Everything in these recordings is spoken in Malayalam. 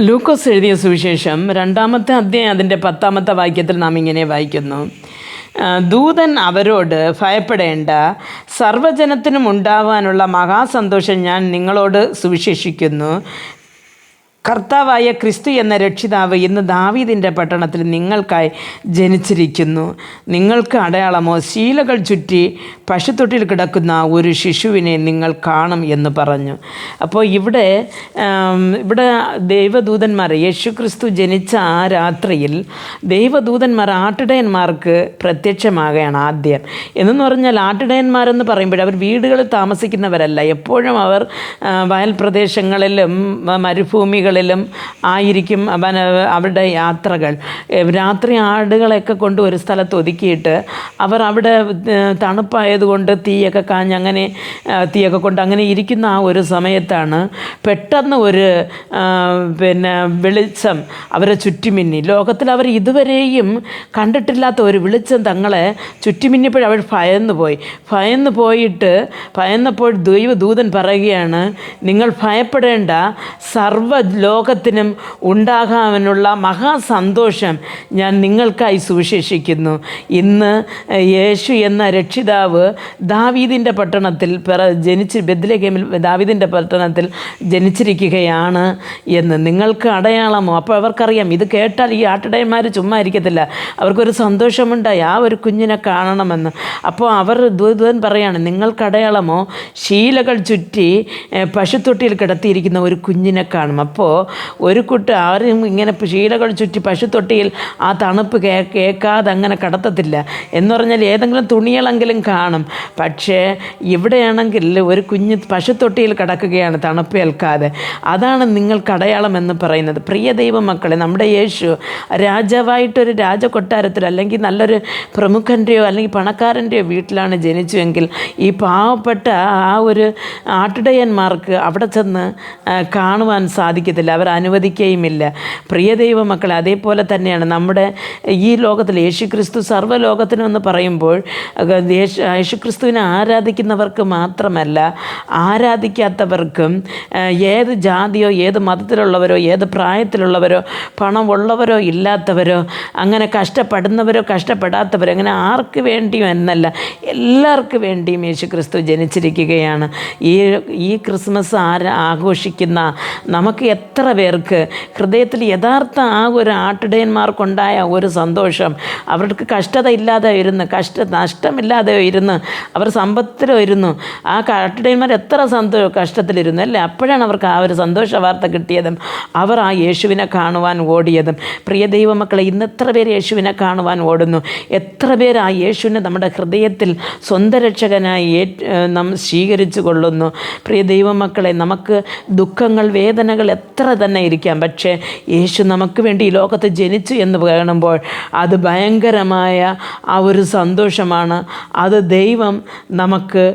ലൂക്കോസ് എഴുതിയ സുവിശേഷം രണ്ടാമത്തെ അധ്യായം അതിന്റെ പത്താമത്തെ വാക്യത്തിൽ നാം ഇങ്ങനെ വായിക്കുന്നു. ദൂതൻ അവരോട് ഭയപ്പെടേണ്ട സർവജനത്തിനും ഉണ്ടാവാനുള്ള മഹാസന്തോഷം ഞാൻ നിങ്ങളോട് സുവിശേഷിക്കുന്നു. കർത്താവായ ക്രിസ്തു എന്ന രക്ഷിതാവ് ഇന്ന് ദാവീദിന്റെ പട്ടണത്തിൽ നിങ്ങൾക്കായി ജനിച്ചിരിക്കുന്നു. നിങ്ങൾക്ക് അടയാളമോ? ശീലകൾ ചുറ്റി പശുത്തൊട്ടിൽ കിടക്കുന്ന ഒരു ശിശുവിനെ നിങ്ങൾ കാണും എന്ന് പറഞ്ഞു. അപ്പോൾ ഇവിടെ ഇവിടെ ദൈവദൂതന്മാർ യേശു ക്രിസ്തു ജനിച്ച ആ രാത്രിയിൽ ദൈവദൂതന്മാർ ആട്ടിടയന്മാർക്ക് പ്രത്യക്ഷമാകുകയാണ് ആദ്യം. എന്നു പറഞ്ഞാൽ ആട്ടിടയന്മാരെന്ന് പറയുമ്പോൾ അവർ വീടുകളിൽ താമസിക്കുന്നവരല്ല. എപ്പോഴും അവർ വയൽ പ്രദേശങ്ങളിലും മ- മരുഭൂമികളിലും ആയിരിക്കും അവൻ അവരുടെ യാത്രകൾ. രാത്രി ആടുകളെയൊക്കെ കൊണ്ട് ഒരു സ്ഥലത്ത് ഒതുക്കിയിട്ട് അവർ അവിടെ തണുപ്പായതുകൊണ്ട് തീയൊക്കെ കാഞ്ഞ് അങ്ങനെ തീയൊക്കെ കൊണ്ട് അങ്ങനെ ഇരിക്കുന്ന ആ ഒരു സമയത്താണ് പെട്ടെന്ന് ഒരു പിന്നെ വെളിച്ചം അവരെ ചുറ്റിമിന്നി. ലോകത്തിൽ അവർ ഇതുവരെയും കണ്ടിട്ടില്ലാത്ത ഒരു വെളിച്ചം തങ്ങളെ ചുറ്റിമിന്നിയപ്പോൾ അവർ ഭയന്നു പോയി. ഭയന്നു പോയിട്ട് ഭയന്നപ്പോൾ ദൈവദൂതൻ പറയുകയാണ് നിങ്ങൾ ഭയപ്പെടേണ്ട സർവ ലോകത്തിനും ഉണ്ടാകാമെന്നുള്ള മഹാസന്തോഷം ഞാൻ നിങ്ങൾക്കായി സുവിശേഷിക്കുന്നു. ഇന്ന് യേശു എന്ന രക്ഷിതാവ് ദാവീദിന്റെ പട്ടണത്തിൽ പിറ ജനിച്ച് ബദ്ലഗേമിൽ ദാവീദിന്റെ പട്ടണത്തിൽ ജനിച്ചിരിക്കുകയാണ് എന്ന് നിങ്ങൾക്ക് അടയാളമോ? അപ്പോൾ അവർക്കറിയാം ഇത് കേട്ടാൽ ഈ ആട്ടിടയന്മാർ ചുമ്മാ ഇരിക്കത്തില്ല. അവർക്കൊരു സന്തോഷമുണ്ടായി ആ ഒരു കുഞ്ഞിനെ കാണണമെന്ന്. അപ്പോൾ അവർ ദൂതൻ പറയാണ് നിങ്ങൾക്ക് അടയാളമോ? ശീലകൾ ചുറ്റി പശുത്തൊട്ടിയിൽ കിടത്തിയിരിക്കുന്ന ഒരു കുഞ്ഞിനെ കാണും. അപ്പോൾ ഒരു കുട്ടി ആരും ഇങ്ങനെ ശീലകൾ ചുറ്റി പശുത്തൊട്ടിയിൽ ആ തണുപ്പ് കേ കേൾക്കാതെ അങ്ങനെ കടത്തത്തില്ല. എന്ന് പറഞ്ഞാൽ ഏതെങ്കിലും തുണികളെങ്കിലും കാണും. പക്ഷേ ഇവിടെയാണെങ്കിൽ ഒരു കുഞ്ഞ് പശുത്തൊട്ടിയിൽ കിടക്കുകയാണ് തണുപ്പ് ഏൽക്കാതെ. അതാണ് നിങ്ങൾക്ക് അടയാളം എന്ന് പറയുന്നത്. പ്രിയ ദൈവമക്കളെ നമ്മുടെ യേശു രാജാവായിട്ടൊരു രാജകൊട്ടാരത്തിൽ അല്ലെങ്കിൽ നല്ലൊരു പ്രമുഖന്റെയോ അല്ലെങ്കിൽ പണക്കാരന്റെയോ വീട്ടിലാണ് ജനിച്ചുവെങ്കിൽ ഈ പാവപ്പെട്ട ആ ഒരു ആട്ടിടയന്മാർക്ക് അവിടെ ചെന്ന് കാണുവാൻ സാധിക്കത്തില്ല. അവർ അനുവദിക്കുകയുമില്ല. പ്രിയ ദൈവമക്കളെ അതേപോലെ തന്നെയാണ് നമ്മുടെ ഈ ലോകത്തിൽ യേശുക്രിസ്തു സർവലോകത്തിനെന്ന് പറയുമ്പോൾ യേശു യേശുക്രിസ്തുവിനെ ആരാധിക്കുന്നവർക്ക് മാത്രമല്ല ആരാധിക്കാത്തവർക്കും ഏത് ജാതിയോ ഏത് മതത്തിലുള്ളവരോ ഏത് പ്രായത്തിലുള്ളവരോ പണമുള്ളവരോ ഇല്ലാത്തവരോ അങ്ങനെ കഷ്ടപ്പെടുന്നവരോ കഷ്ടപ്പെടാത്തവരോ അങ്ങനെ ആർക്ക് വേണ്ടിയും എന്നല്ല എല്ലാവർക്കും വേണ്ടിയും യേശുക്രിസ്തു ജനിച്ചിരിക്കുകയാണ്. ഈ ഈ ക്രിസ്മസ് ആരാ ആഘോഷിക്കുന്ന നമുക്ക് എത്ര പേർക്ക് ഹൃദയത്തിൽ യഥാർത്ഥ ആ ഒരു ആട്ടിടയന്മാർക്കുണ്ടായ ഒരു സന്തോഷം അവർക്ക് കഷ്ടത ഇല്ലാതെ ഇരുന്ന് കഷ്ട നഷ്ടമില്ലാതെ ഇരുന്ന് അവർ സമ്പത്തിലോ ഇരുന്നു ആ ആട്ടിടയന്മാർ എത്ര സന്തോ കഷ്ടത്തിലിരുന്നു അല്ലേ? അപ്പോഴാണ് അവർക്ക് ആ ഒരു സന്തോഷ വാർത്ത കിട്ടിയതും അവർ ആ യേശുവിനെ കാണുവാൻ ഓടിയതും. പ്രിയ ദൈവമക്കളെ ഇന്ന് എത്ര പേര് യേശുവിനെ കാണുവാൻ ഓടുന്നു? എത്ര പേര് ആ യേശുവിനെ നമ്മുടെ ഹൃദയത്തിൽ സ്വന്തം രക്ഷകനായി നാം സ്വീകരിച്ചു കൊള്ളുന്നു? പ്രിയ ദൈവമക്കളെ നമുക്ക് ദുഃഖങ്ങൾ വേദനകൾ എത്ര തന്നെ ഇരിക്കാം. പക്ഷേ യേശു നമുക്ക് വേണ്ടി ഈ ലോകത്ത് ജനിച്ചു എന്ന് പറയുമ്പോൾ അത് ഭയങ്കരമായ ആ ഒരു സന്തോഷമാണ്. അത് ദൈവം നമുക്ക്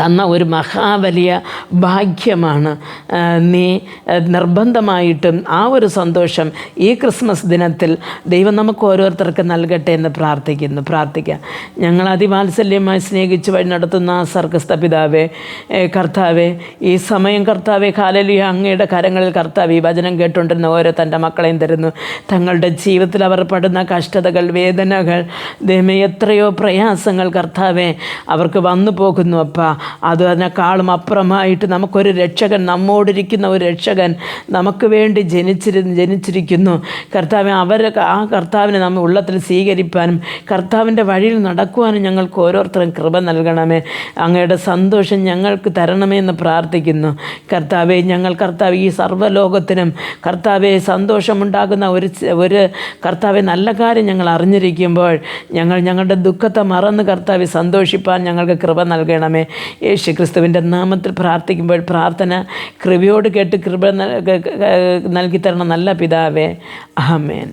തന്ന ഒരു മഹാ വലിയ ഭാഗ്യമാണ് നീ നിർബന്ധമായിട്ടും ആ ഒരു സന്തോഷം ഈ ക്രിസ്മസ് ദിനത്തിൽ ദൈവം നമുക്ക് ഓരോരുത്തർക്ക് നൽകട്ടെ എന്ന് പ്രാർത്ഥിക്കുന്നു. പ്രാർത്ഥിക്കാം. ഞങ്ങൾ അതിവാത്സല്യമായി സ്നേഹിച്ച് വഴി നടത്തുന്ന ആ സർഗസ്ഥ പിതാവേ കർത്താവെ ഈ സമയം കർത്താവെ കാലലിയ അങ്ങയുടെ കരങ്ങളിൽ കർത്താവ് ഈ വചനം കേട്ടുകൊണ്ടിരുന്ന ഓരോ തന്റെ മക്കളെയും തരുന്നു. തങ്ങളുടെ ജീവിതത്തിൽ അവർ പെടുന്ന കഷ്ടതകൾ വേദനകൾ ദൈവം എത്രയോ പ്രയാസങ്ങൾ കർത്താവെ അവർക്ക് വന്നു പോകുന്നു അപ്പ. അതിനേക്കാളും അപ്പുറമായിട്ട് നമുക്കൊരു രക്ഷകൻ നമ്മോടിരിക്കുന്ന ഒരു രക്ഷകൻ നമുക്ക് വേണ്ടി ജനിച്ചിരു ജനിച്ചിരിക്കുന്നു. കർത്താവ് അവരെ ആ കർത്താവിനെ നമ്മൾ ഉള്ളത്തിൽ സ്വീകരിപ്പാനും കർത്താവിന്റെ വഴിയിൽ നടക്കുവാനും ഞങ്ങൾക്ക് ഓരോരുത്തരും കൃപ നൽകണമേ. അങ്ങയുടെ സന്തോഷം ഞങ്ങൾക്ക് തരണമേ എന്ന് പ്രാർത്ഥിക്കുന്നു. കർത്താവെ ഞങ്ങൾ കർത്താവ് ഈ സർവലോകത്തിനും കർത്താവെ സന്തോഷമുണ്ടാകുന്ന ഒരു ഒരു കർത്താവെ നല്ല കാര്യം ഞങ്ങൾ അറിഞ്ഞിരിക്കുമ്പോൾ ഞങ്ങൾ ഞങ്ങളുടെ ദുഃഖത്തെ മറന്ന് കർത്താവെ സന്തോഷിപ്പാൻ ഞങ്ങൾക്ക് കൃപ നൽകണമേ. യേശു ക്രിസ്തുവിന്റെ നാമത്തിൽ പ്രാർത്ഥിക്കുമ്പോൾ പ്രാർത്ഥന കൃപയോട് കേട്ട് കൃപ നൽകി തരണം നല്ല പിതാവേ ആമേൻ.